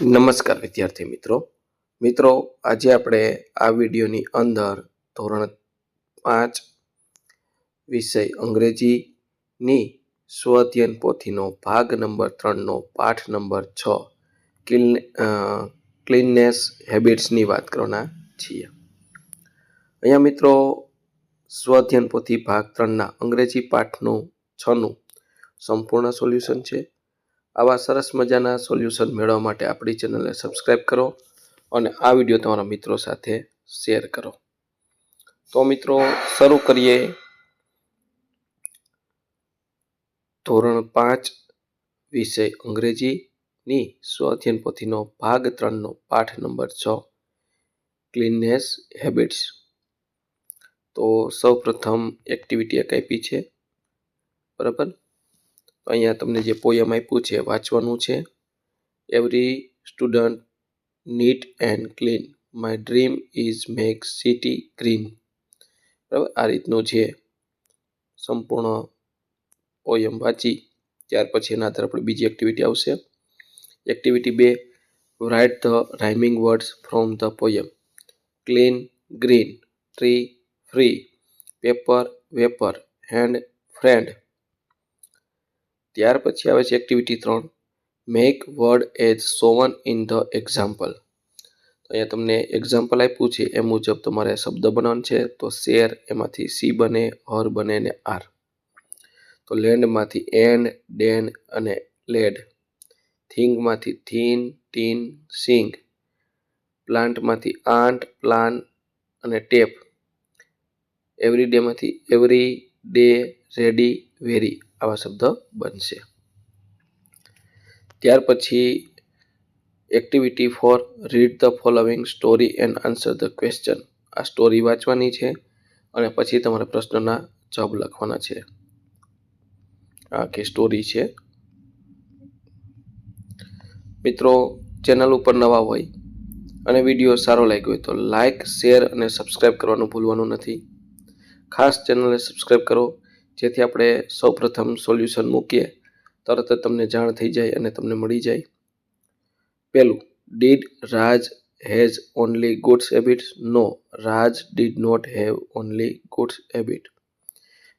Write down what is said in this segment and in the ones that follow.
નમસ્કાર વિદ્યાર્થી મિત્રો. મિત્રો, આજે આપણે આ વિડીયોની અંદર ધોરણ પાંચ વિષય અંગ્રેજીની સ્વધ્યન પોથીનો ભાગ નંબર ત્રણનો પાઠ નંબર છ, ક્લીન ક્લીનનેસ હેબિટ્સની વાત કરવાના છીએ. અહીંયા મિત્રો, સ્વધ્યન પોથી ભાગ ત્રણના અંગ્રેજી પાઠનું છનું સંપૂર્ણ સોલ્યુશન છે. આવા સરસ મજાના સોલ્યુશન મેળવવા માટે આપણી ચેનલને સબસ્ક્રાઈબ કરો અને આ વીડિયો તમારા મિત્રો સાથે શેર કરો. તો મિત્રો, શરૂ કરીએ. ધોરણ પાંચ, વિષય અંગ્રેજીની સ્વાધ્યન પોથીનો ભાગ ત્રણનો પાઠ નંબર છ ક્લીનનેસ હેબિટ્સ તો સૌ પ્રથમ એક્ટિવિટી એક આપી છે. બરાબર? તો અહીંયા તમને જે પોયમ આપ્યું છે, વાંચવાનું છે. Every student neat and clean my dream is make city green બરાબર? આ રીતનું છે સંપૂર્ણ પોયમ વાંચી, ત્યાર પછી એના આધારે આપણે બીજી એક્ટિવિટી આવશે. એક્ટિવિટી બે write the rhyming words from the poem clean green tree free paper vapour hand friend ત્યાર પછી આવે છે એક્ટિવિટી ત્રણ. Make word as shown in the example અહીંયા તમને એક્ઝામ્પલ આપ્યું છે, એ મુજબ તમારે શબ્દ બનાવવાનો છે, તો શેર એમાંથી સી બને હર બને અને આર તો લેન્ડમાંથી એન્ડ ડેન અને લેડ થિંગમાંથી થીન ટીન સિંગ પ્લાન્ટમાંથી આંટ પ્લાન અને ટેપ એવરી ડેમાંથી એવરી ડે રેડી વેરી આવા શબ્દ બનશે. ત્યાર પછી activity four read the following story and answer the question આ સ્ટોરી વાંચવાની છે અને પછી તમારે પ્રશ્નના જવાબ લખવાના છે. આ આખી સ્ટોરી છે. મિત્રો ચેનલ ઉપર નવા હોય અને વીડિયો સારો લાગ્યો હોય તો લાઇક શેર અને સબસ્ક્રાઈબ કરવાનું ભૂલવાનું નથી. ખાસ ચેનલને સબસ્ક્રાઈબ કરો. જેથી આપણે સૌપ્રથમ સોલ્યુશન મૂકીએ, તરત જ તમને જાણ થઈ જાય અને તમને મળી જાય. પહેલું did Raj has only goods habits no Raj did not have only goods habit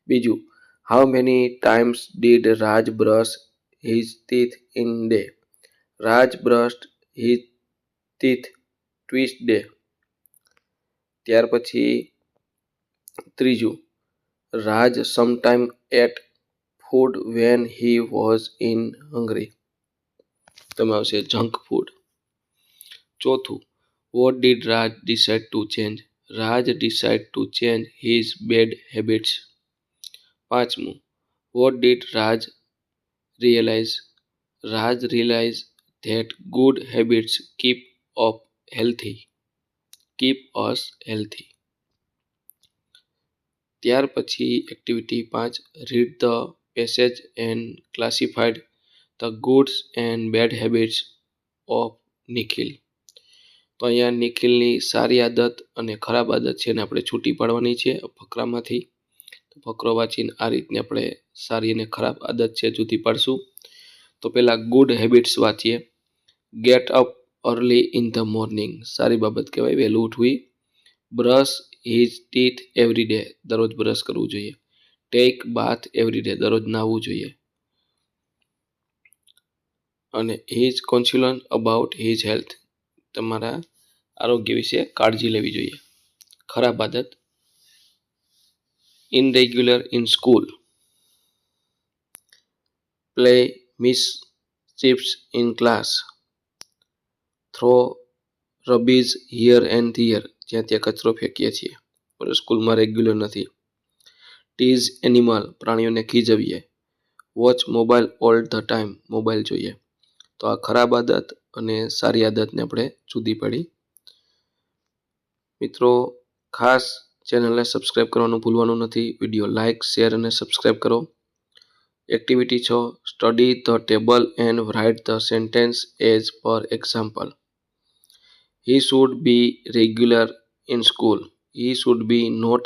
બીજું how many times did Raj brush his teeth in day Raj brush his teeth twice day ત્યાર પછી, ત્રીજું Raj sometime ate food when he was in hungry તમે આવશે junk food ચોથું what did Raj decide to change Raj decide to change his bad habits પાંચમું what did Raj realise Raj realise that good habits keep up healthy keep us healthy ત્યાર પછી activity પાંચ read the passage and classified the goods and bad habits of Nikhil તો અહીંયા નિખિલની સારી આદત અને ખરાબ આદત છે એને આપણે છૂટી પાડવાની છે ફકરામાંથી. તો ફકરો વાંચીને આ રીતની આપણે સારી અને ખરાબ આદત છે જુદી પાડશું. તો પહેલાં ગુડ હેબિટ્સ વાંચીએ. Get up early in the morning સારી બાબત કહેવાય, વહેલું ઉઠવી. Brush his teeth every day દરરોજ બ્રશ કરવું જોઈએ. ટેક બાથ એવરી ડે દરરોજ નાહવું જોઈએ. અને his concern about his health તમારા આરોગ્ય વિશે કાળજી લેવી જોઈએ. ખરાબ આદત. Irregular in school play mischiefs in class throw rubbish here and here જ્યાં ત્યાં કચરો ફેંકીએ છીએ. પણ સ્કૂલમાં રેગ્યુલર નથી. ટીઝ એનિમલ પ્રાણીઓને ખીજવીએ. Watch mobile all the time mobile જોઈએ. તો આ ખરાબ આદત અને સારી આદતને આપણે જુદી પડી. મિત્રો, ખાસ ચેનલને સબસ્ક્રાઈબ કરવાનું ભૂલવાનું નથી. વીડિયો લાઇક શેર અને સબસ્ક્રાઈબ કરો. એક્ટિવિટી છ study the table and write the sentence as per example he should be regular in school He should be not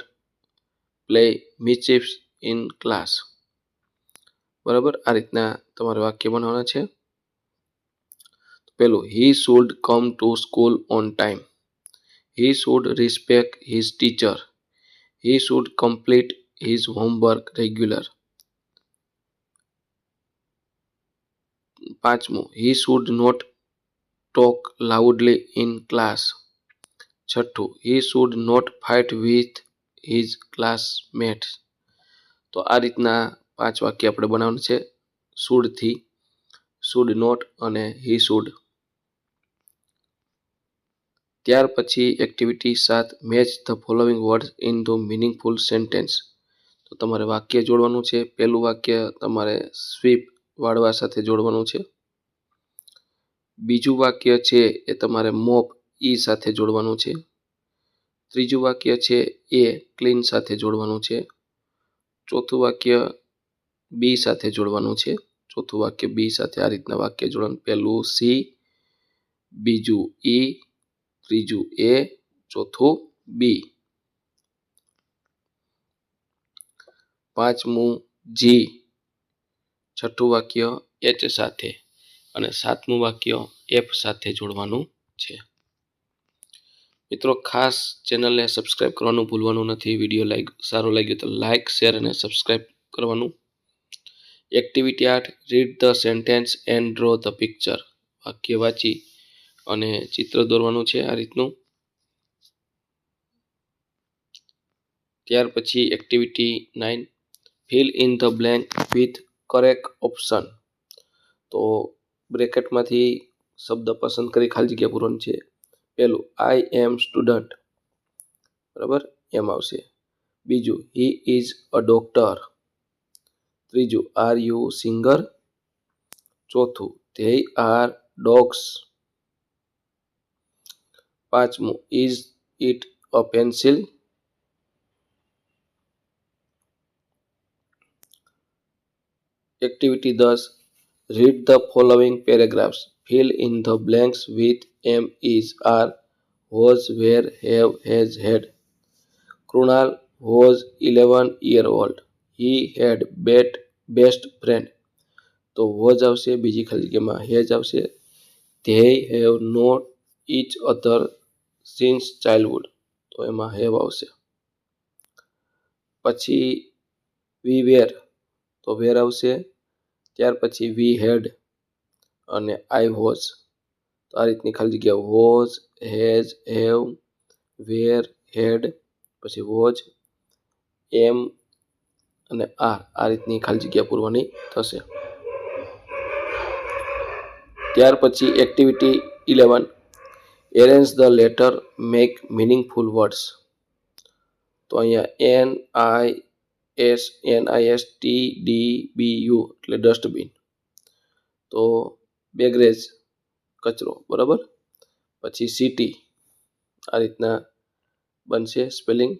play mischiefs in class બરાબર? આ રીતના તમારે વાક્ય બનાવવાના છે. પેલું he should come to school on time he should respect his teacher he should complete his homework regular પાંચમું he should not talk loudly in class છઠ્ઠું he should not fight with his classmates તો આ રીતના પાંચ વાક્ય આપણે બનાવવાનું છે. શુડથી શુડ નોટ અને હી શુડ ત્યાર પછી એક્ટિવિટી સાત match the following words in the meaningful sentence તો તમારે વાક્ય જોડવાનું છે. પહેલું વાક્ય તમારે સ્વીપ વાળવા સાથે જોડવાનું છે. બીજું વાક્ય છે એ તમારે મોપ ઈ સાથે જોડવાનું છે. ત્રીજું વાક્ય છે એ ક્લીન સાથે જોડવાનું છે. ચોથું વાક્ય બી સાથે જોડવાનું છે. ચોથું વાક્ય બી સાથે આ રીતના વાક્ય જોડવાનું. પહેલું સી, બીજું ઈ, ત્રીજું એ, ચોથું બી. પાંચમું જી. છઠ્ઠું વાક્ય એચ સાથે અને સાતમું વાક્ય એફ સાથે જોડવાનું છે. મિત્રો, ખાસ ચેનલને સબસ્ક્રાઈબ કરવાનું ભૂલવાનું નથી. વીડિયો લાઈક સારો લાગ્યો તો લાઈક શેર અને સબસ્ક્રાઈબ કરવાનું. એક્ટિવિટી આઠ read the sentence and draw the picture વાક્ય વાંચી અને ચિત્ર દોરવાનું છે આ રીતનું. ત્યાર પછી activity nine fill in the blank with correct option તો બ્રેકેટમાંથી શબ્દ પસંદ કરી ખાલી જગ્યા પૂરવાનું છે. પહેલું આઈ એમ સ્ટુડન્ટ બરાબર? એમ આવશે. બીજું હી ઇઝ અ ડોક્ટર ત્રીજું આર યુ સિંગર ચોથું ધે આર ડોગ્સ પાંચમું is it a pencil activity દસ read the following paragraphs fill in the blanks with am is are was were have has had Krunal was eleven year old he had bet best friend તો was આવશે બીજી ખાલી જગ્યામાં has આવશે. They have not each other since childhood તો એમાં have આવશે. પછી વી વેર તો વેર આવશે. ત્યાર પછી વી હેડ અને આઈ વોઝ તો આ રીતની ખાલી જગ્યા was has have, were, had, પછી વોઝ એમ અને આર. આ રીતની ખાલી જગ્યા પૂરવાની થશે. ત્યાર પછી activity eleven arrange the letter make meaningful words તો અહીંયા N I S N I S T D B U એટલે ડસ્ટબિન તો બેગરેજ કચરો, બરાબર? પછી સિટી આ રીતના બનશે સ્પેલિંગ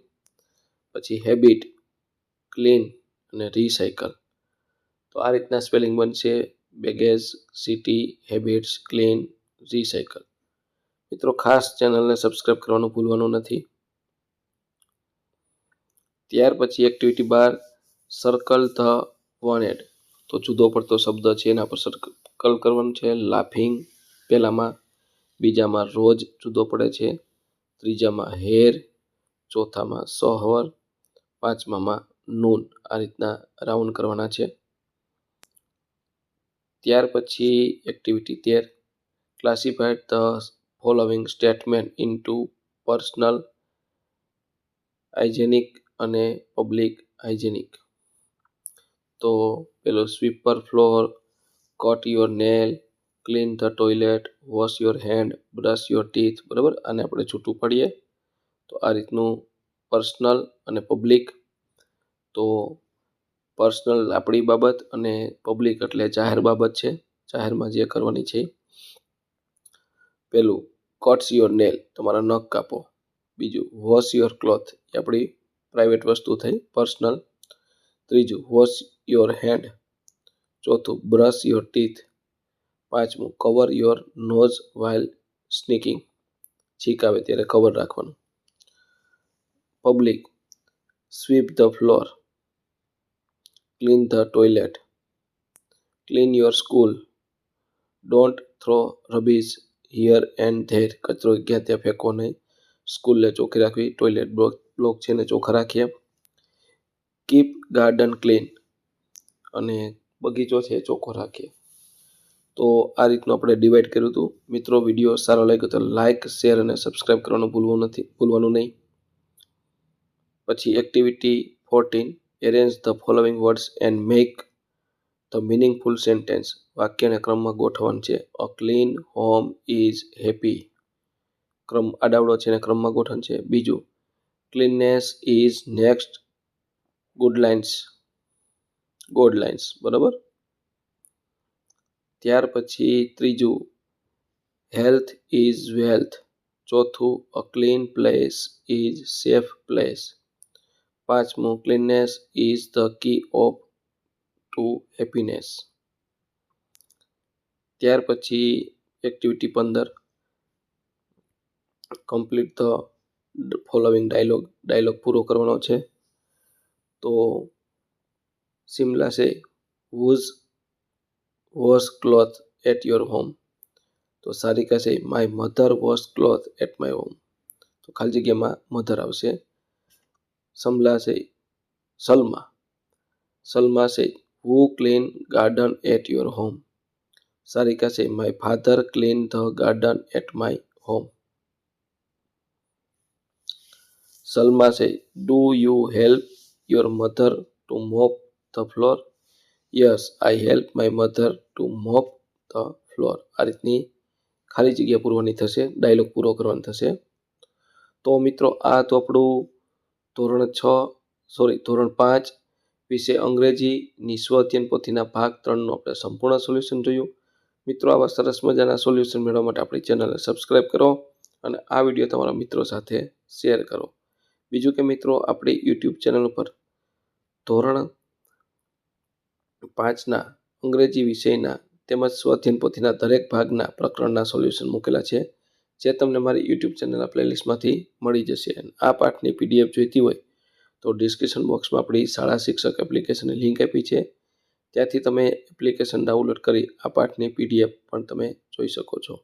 પછી હેબિટ ક્લીન અને રિસાયકલ તો આ રીતના સ્પેલિંગ બનશે baggage city habits clean recycle મિત્રો, ખાસ ચેનલને સબસ્ક્રાઈબ કરવાનું ભૂલવાનું નથી. ત્યાર પછી એક્ટિવિટી બાર સર્કલ ધ વોનેડ તો જુદો પડતો શબ્દ છે, એના પર સર્કલ કરવાનું છે લાફિંગ પહેલામાં બીજામાં રોજ જુદો પડે છે. ત્રીજામાં હેર, ચોથામાં સોહવર, પાંચમામાં નૂન આ રીતના રાઉન્ડ કરવાના છે. ત્યાર પછી એક્ટિવિટી તેર classified the following statement into personal, hygienic અને પબ્લિક હાઇજેનિક. તો પેલો sweeper floor, cut your nail clean the toilet wash your hand, brush your teeth, બરાબર? આને આપણે છૂટું પાડીએ. તો આ રીતનું પર્સનલ અને પબ્લિક. તો પર્સનલ આપણી બાબત અને પબ્લિક એટલે જાહેર બાબત છે. જાહેરમાં જે કરવાની છે. પેલું કટ્સ યોર નેલ તમારા નખ કાપો. બીજું વોશ યોર ક્લોથ એ આપણી પ્રાઇવેટ વસ્તુ થઈ પર્સનલ ત્રીજું વોશ યોર હેન્ડ ચોથું બ્રશ યોર ટીથ પાંચમું cover your nose while sneaking છીક આવે ત્યારે કવર રાખવાનું. Public sweep the floor clean the toilet clean your school don't throw rubbish here and there કચરો ગયા ત્યાં ફેંકો નહીં. સ્કૂલને ચોખ્ખી રાખવી. ટોયલેટ બ્લોક બ્લોક છે ને ચોખ્ખા રાખીએ. કીપ ગાર્ડન ક્લીન અને બગીચો છે ચોખ્ખો રાખીએ. તો આ રીતનું આપણે ડિવાઈડ કર્યું હતું. મિત્રો, વીડિયો સારો લાગ્યો તો લાઇક શેર અને સબસ્ક્રાઈબ કરવાનું ભૂલવું નથી, ભૂલવાનું નહીં. પછી activity fourteen arrange the following words and make the meaningful sentence વાક્યને ક્રમમાં ગોઠવવાનું છે. A clean home is happy ક્રમ આડાવડો છે એને ક્રમમાં ગોઠવણ છે. બીજું cleanliness is next godliness godliness બરાબર? ત્યાર પછી ત્રીજું હેલ્થ ઇઝ વેલ્થ ચોથું a clean place is safe place પાંચમું cleanliness is the key of to happiness ત્યાર પછી એક્ટિવિટી પંદર complete the following dialogue dialogue પૂરો કરવાનો છે. તો Simla says whose wash cloth at your home તો સારિકા છે my mother wash cloth at my home તો ખાલી જગ્યામાં મધર આવશે. સમલા છે, સલમા. સલમા છે who clean garden at your home Sarika છે my father clean the garden at my home Salma છે do you help your mother to mop the floor yes I help my mother to mop the floor આ રીતની ખાલી જગ્યા પૂરવાની થશે dialog પૂરો કરવાનો થશે. તો મિત્રો, આ તો આપણું ધોરણ છ સોરી ધોરણ પાંચ વિશે અંગ્રેજીની સ્વ અધ્યયન પોથીના ભાગ ત્રણનું આપણે સંપૂર્ણ સોલ્યુશન જોયું. મિત્રો, આવા સરસ મજાના સોલ્યુશન મેળવવા માટે આપણી ચેનલને સબસ્ક્રાઈબ કરો અને આ વીડિયો તમારા મિત્રો સાથે શેર કરો. બીજું કે મિત્રો, આપણી યુટ્યુબ ચેનલ ઉપર ધોરણ પાંચના અંગ્રેજી વિષયના તેમજ સ્વાધીન પોથીના દરેક ભાગના પ્રકરણના સોલ્યુશન મૂકેલા છે, જે તમને મારી યુટ્યુબ ચેનલના પ્લેલિસ્ટમાંથી મળી જશે. આ પાઠની પીડીએફ જોઈતી હોય તો ડિસ્ક્રિપ્શન બોક્સમાં આપણી શાળા શિક્ષક એપ્લિકેશનની લિંક આપી છે. ત્યાંથી તમે એપ્લિકેશન ડાઉનલોડ કરી આ પાઠની પીડીએફ પણ તમે જોઈ શકો છો.